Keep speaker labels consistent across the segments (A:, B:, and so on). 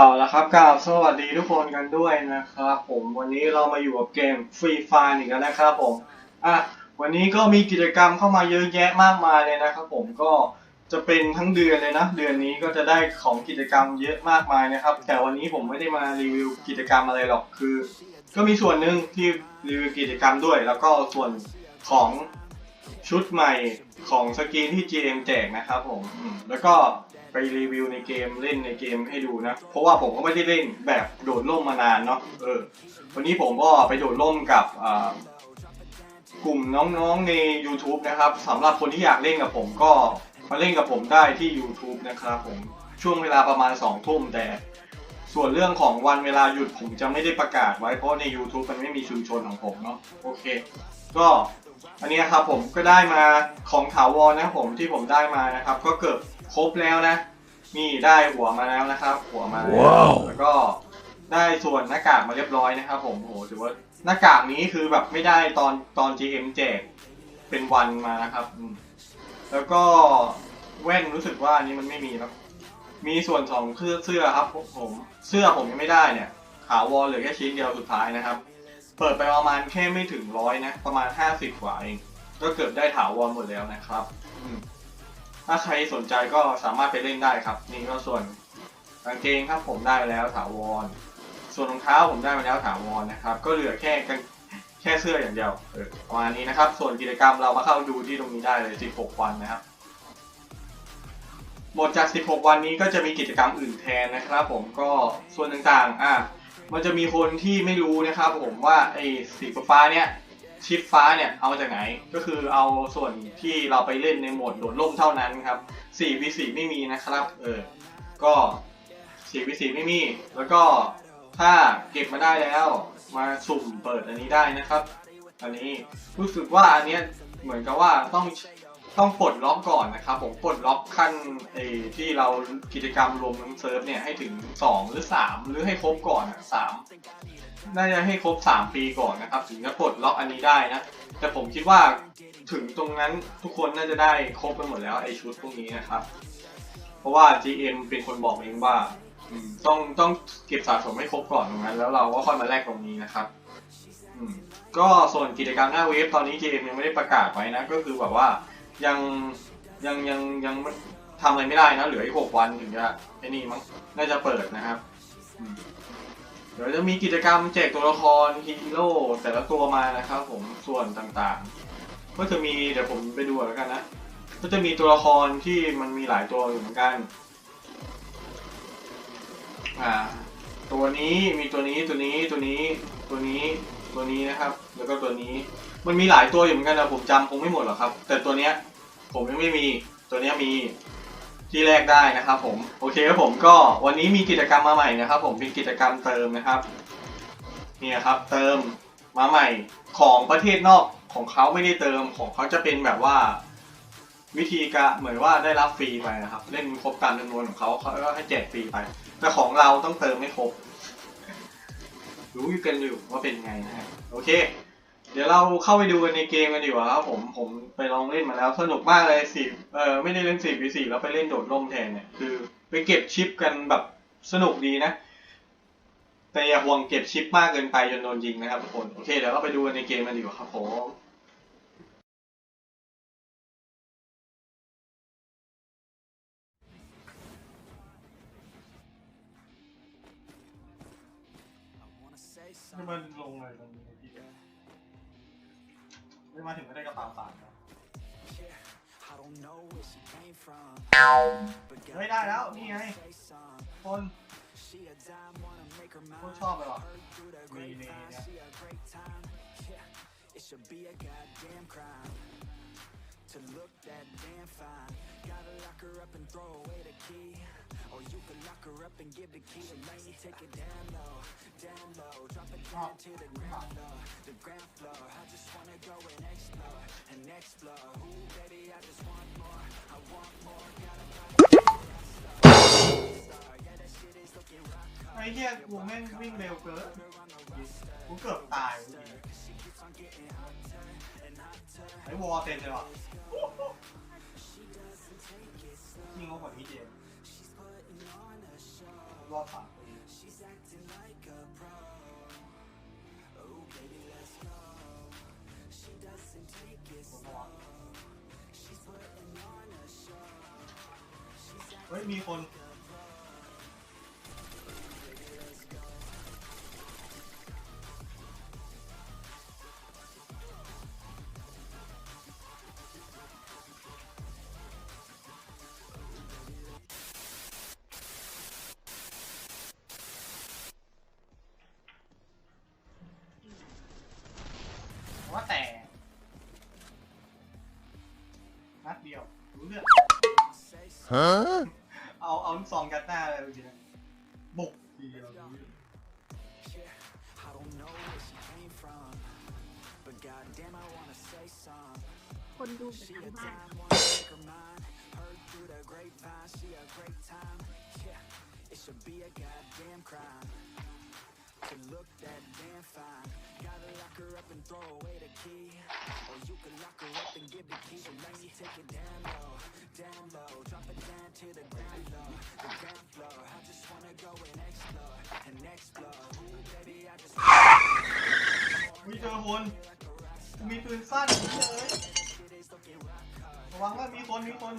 A: เอาละครับกราบสวัสดีทุกคนกันด้วยนะครับผมวันนี้เรามาอยู่กับเกมฟรีไฟอีกแล้วนะครับผมอะวันนี้ก็มีกิจกรรมเข้ามาเยอะแยะมากมายเลยนะครับผมก็จะเป็นทั้งเดือนเลยนะ เดือนนี้ก็จะได้ของกิจกรรมเยอะมากมายนะครับ แต่วันนี้ผมไม่ได้มารีวิวกิจกรรมอะไรหรอกคือ ก็มีส่วนหนึ่งที่รีวิวกิจกรรมด้วย แล้วก็ส่วนของชุดใหม่ของสกินที่ GM แจกนะครับผมอืมแล้วก็ ไปรีวิวในเกมเล่นในเกมให้ดูนะ เพราะว่าผมก็ไม่ได้เล่นแบบโดดร่มมานานเนาะเออวันนี้ผมก็ไปโดดร่มกับกลุ่มน้องๆใน YouTube นะครับสำหรับคนที่อยากเล่นกับผมก็มาเล่นกับผมได้ที่ YouTube นะครับผมช่วงเวลาประมาณ 2 ทุ่มแต่ ส่วนเรื่องของวันเวลาหยุดผมจะไม่ได้ประกาศไว้เพราะใน YouTube มันไม่มีชุมชนของผมเนาะโอเค ก็อันนี้ครับผมก็ได้มาของถาวรนะครับผมที่ผมได้มานะครับ ก็เกือบ ครบแล้วนะ นี่ได้หัวมาแล้วนะครับ หัวมาแล้ว
B: ว้าว
A: แล้วก็ได้ส่วนหน้ากากมาเรียบร้อยนะครับ ผมโอ้โหถือว่าหน้ากากนี้คือแบบไม่ได้ตอนตอน GM แจกเป็นวันมานะครับอืมแล้วก็แว่นรู้สึกว่าอันนี้มันไม่มีแล้วมีส่วนของเสื้อเสื้อครับผมเสื้อผมยังไม่ได้เนี่ยถาวรเหลือแค่ชิ้นเดียวสุดท้ายนะครับ เปิดไปประมาณแค่ไม่ถึงร้อยนะ ประมาณ 50 กว่าเอง ก็เกือบได้ถาวรหมดแล้วนะครับ อืม ถ้าใครสนใจก็สามารถไปเล่นได้ครับ นี่ก็ส่วนกางเกงครับผมได้แล้วถาวร ส่วนรองเท้าผมได้มาแล้วถาวรนะครับ ก็เหลือแค่แค่เสื้ออย่างเดียวเออประมาณนี้นะครับ ส่วนกิจกรรมเรามาเข้าดูที่ตรงนี้ได้เลย 16 วันนะครับหมดจาก 16 วันนี้ก็จะมีกิจกรรมอื่นแทนนะครับ ผมก็ส่วนต่างๆ อะมันจะมีคนที่ไม่รู้นะครับ ผมว่าไอ้สีฟ้าเนี่ย ชิปฟ้าเนี่ยเอามาจากไหน ก็คือเอาส่วนที่เราไปเล่นในโหมดโดดร่มเท่านั้นครับ4 v 4ไม่มีนะครับ เออ ก็4 v 4ไม่มี แล้วก็ถ้าเก็บมาได้แล้วมาสุ่มเปิดอันนี้ได้นะครับ อันนี้รู้สึกว่าอันเนี้ยเหมือนกับว่าต้อง ต้องปลดล็อกก่อนนะครับผมปลดล็อกขั้นไอ้ที่เรากิจกรรมรวมทั้งเซิร์ฟเนี่ยให้ถึง 2 หรือ 3 หรือให้ครบก่อนอะสามน่าจะให้ครบ 3 ปีก่อนนะครับ ถึงจะปลดล็อกอันนี้ได้นะ แต่ผมคิดว่าถึงตรงนั้นทุกคนน่าจะได้ครบไปหมดแล้วไอ้ชุดพวกนี้นะครับ เพราะว่า GM เป็นคนบอกเองว่าต้องต้องเก็บสะสมให้ครบก่อนตรงนั้น แล้วเราก็ค่อยมาแลกตรงนี้นะครับก็ส่วนกิจกรรมหน้าเว็บตอนนี้ GM ยังไม่ได้ประกาศไว้นะก็คือแบบว่า ยังยังยังยังทำอะไรไม่ได้นะ เหลืออีกหกวันถึงจะไอ้นี่มั้งน่าจะเปิดนะครับเดี๋ยวจะมีกิจกรรมแจกตัวละครฮีโร่แต่ละตัวมานะครับผมส่วนต่างๆ ก็จะมีเดี๋ยวผมไปดูแล้วกันนะก็จะมีตัวละครที่มันมีหลายตัวอยู่เหมือนกัน อ่า ตัวนี้มีตัวนี้ตัวนี้ตัวนี้ตัวนี้ตัวนี้นะครับ แล้วก็ตัวนี้ มันมีหลายตัวอยู่เหมือนกันนะผมจำคงไม่หมดหรอกครับ แต่ตัวเนี้ย ผมยังไม่มีตัวนี้มีที่แรกได้นะครับผมโอเคครับผมก็วันนี้มีกิจกรรมมาใหม่นะครับ ผมเป็นกิจกรรมเติมนะครับเนี่ยครับเติมมาใหม่ของประเทศนอกของเขาไม่ได้เติมของเขาจะเป็นแบบว่า วิธีการเหมือนว่าได้รับฟรีไปนะครับ เล่นครบตามจำนวนของเขาเขาก็ให้แจกฟรีไป แต่ของเราต้องเติมไม่ครบรู้กันอยู่ว่าเป็นไงนะฮะโอเค เดี๋ยวเราเข้าไปดูกันในเกมกันดีกว่าครับผมผมไปลองเล่นมาแล้วสนุกมากเลยสิเออไม่ได้เล่นสี่วีสี่แล้วไปเล่นโดดร่มแทนเนี่ยคือ ไปเก็บชิปกันแบบสนุกดีนะ แต่อย่าห่วงเก็บชิปมากเกินไปจนโดนยิงนะครับทุกคนโอเคเดี๋ยวเราไปดูกันในเกมกันดีกว่าครับผมมันลงเลยตรงนี้ ไม่มาถึงไม่ได้กระเป๋าตังค์นะเฮ้ยได้แล้วนี่ไงคนคนชอบเลยว่ะมีในเนี่ย
C: Drop it down to the ground floor, the ground floor. I just wanna go and explore, and explore. Ooh, baby, I just want more. I want more. Gotta find star. Yeah, that shit is looking rock
A: ไอ้เหี้ยกูแม่งวิ่งเร็วเกินกูเกือบตายเมื่อกี้ไอ้วอลเต็มเลยว่ะยิงเขากว่านี้เจมส์ รอบสาม เฮ้ยมีคน ว่าแต่นัดเดียวรู้เรื่อง
C: say
A: ซองยัดหน้าเลยเมื่อกี้นะบุกทีเดียวรู้เรื่อง
C: Yeah, I don't know where she came from, but goddamn, I wanna say some.
B: คนดูเป็น
C: She
B: ทั้
C: a
B: งบ้าน
C: dime, wanna make her mine. Heard through the grapevine, she a great time. Yeah, it should be a goddamn crime to look that damn fine. Gotta lock her up and throw away the key, or you can lock her up and give the key. So let me take it down low, down low, drop it down to the ground low, the ground floor. I just wanna go and explore and explore. Ooh, baby, I just
A: มีเจอคนมีปืนสั้นเลยระวังว่ามีคนมีคน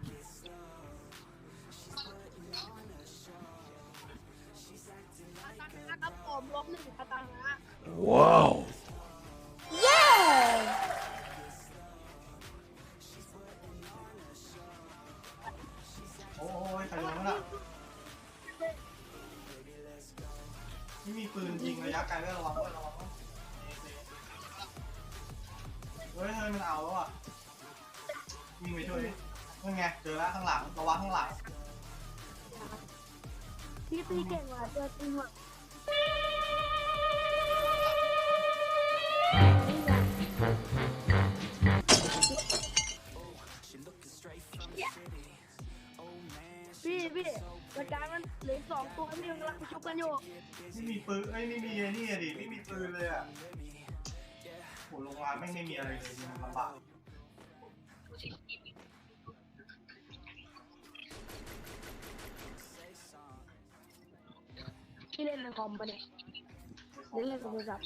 B: ผมลบหนึ่งพัฒนา
D: Wow.
B: เย้
A: โอ้ยใครลงแล้วน่ะนี่มีปืนยิงระยะไกลด้วยระวังด้วยระวังด้วยเฮ้ยเฮ้ยมันเอาแล้วอะวิ่งไปช่วยดินั่นไงเจอแล้วข้างหลังระวังข้างหลัง
B: พี่ตีเก่งว่ะเจอจริงว่ะ พี่พี่รายการมันเหลืออกสองตัวพี่มันกำลังชุบกันอยู่
A: ไม่มีปืนเอ้ยไม่มีไอ้นี่อะดิไม่มีปืนเลยอะโหลงมาไม่งไม่มีอะไรเลยมันลำบาก
B: พี่เล่นในคอมปะเนี่ยหรือเล่นในโทรศัพท์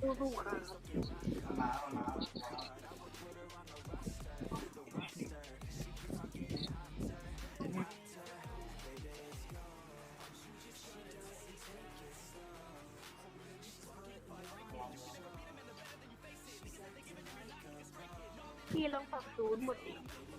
B: สู้ๆครับพี่ลองปรับศูนย์หมดดิ
A: มี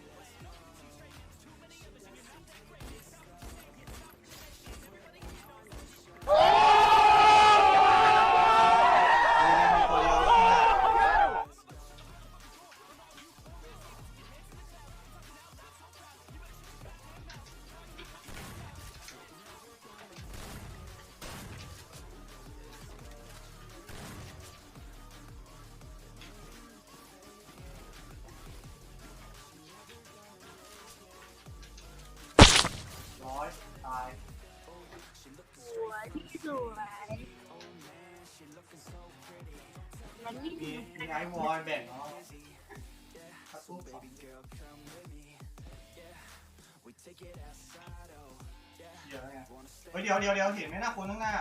A: ไอวอยแบ่งเนาะถ้าสู้สอง
C: Girl, come with me. Yeah, we take it outside. Oh,
A: เยอะไง
C: wanna stay,
A: เฮ้ยเดี๋ยวเดี๋ยวเดี๋ยวเห็นไหมหน้าคนข้างหน้า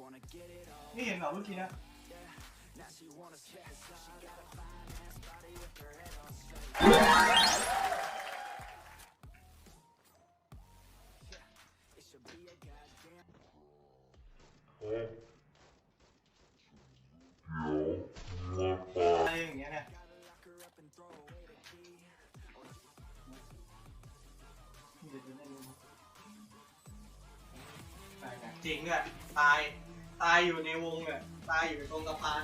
C: wanna get it all.
A: นี่เห็นเหรอเมื่อกี้นะ จริงด้วยตาย ตายอยู่ในวงเนี่ยตายอยู่ตรงสะพาน